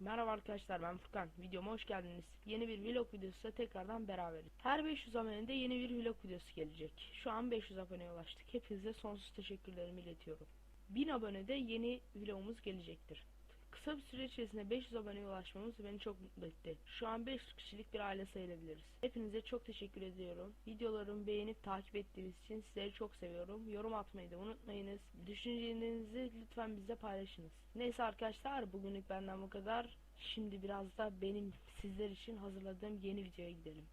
Merhaba arkadaşlar ben Furkan. Videoma hoş geldiniz. Yeni bir vlog videosuyla tekrardan beraberiz. Her 500 abonede yeni bir vlog videosu gelecek. Şu an 500 aboneye ulaştık. Hepinize sonsuz teşekkürlerimi iletiyorum. 1000 abonede yeni vlogumuz gelecektir. Kısa bir süre içerisinde 500 aboneye ulaşmamız beni çok mutlu etti. Şu an 500 kişilik bir aile sayılabiliriz. Hepinize çok teşekkür ediyorum. Videolarımı beğenip takip ettiğiniz için sizleri çok seviyorum. Yorum atmayı da unutmayınız. Düşüncelerinizi lütfen bizle paylaşınız. Neyse arkadaşlar bugünlük benden bu kadar. Şimdi biraz da benim sizler için hazırladığım yeni videoya gidelim.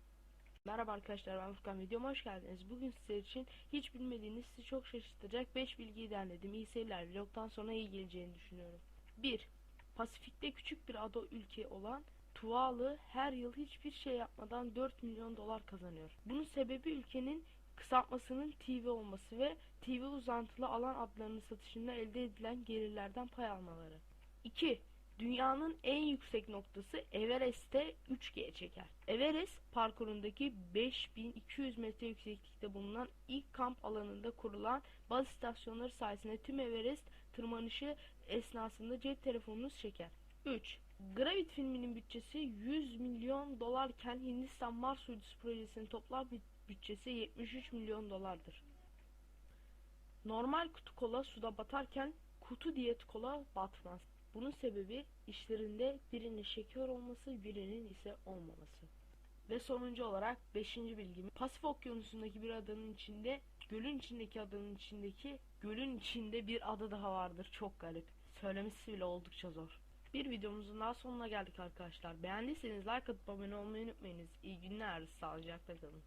Merhaba arkadaşlar ben Furkan videoma hoş geldiniz. Bugün sizler için hiç bilmediğiniz sizi çok şaşırtacak 5 bilgiyi derledim. İyi seyirler. Vlogdan sonra iyi geleceğini düşünüyorum. 1. Pasifik'te küçük bir ada ülke olan Tuvalu her yıl hiçbir şey yapmadan 4 milyon dolar kazanıyor. Bunun sebebi ülkenin kısaltmasının TV olması ve TV uzantılı alan adlarının satışında elde edilen gelirlerden pay almaları. 2. Dünyanın en yüksek noktası Everest'te 3G çeker. Everest parkurundaki 5200 metre yükseklikte bulunan ilk kamp alanında kurulan baz istasyonları sayesinde tüm Everest tırmanışı esnasında cep telefonunuz çeker. 3. Gravit filminin bütçesi 100 milyon dolarken Hindistan Mars uydusu projesinin toplam büt- bütçesi 73 milyon dolardır. Normal kutu kola suda batarken kutu diyet kola batmaz. Bunun sebebi işlerinde birinin şeker olması birinin ise olmaması. Ve sonuncu olarak 5. bilgim Pasifik okyanusundaki bir adanın içinde gölün içindeki adanın içindeki gölün içinde bir ada daha vardır. Çok garip. Söylemesi bile oldukça zor. Bir videomuzun daha sonuna geldik arkadaşlar. Beğendiyseniz like atıp abone olmayı unutmayınız. İyi günler. Sağlıcakla kalın.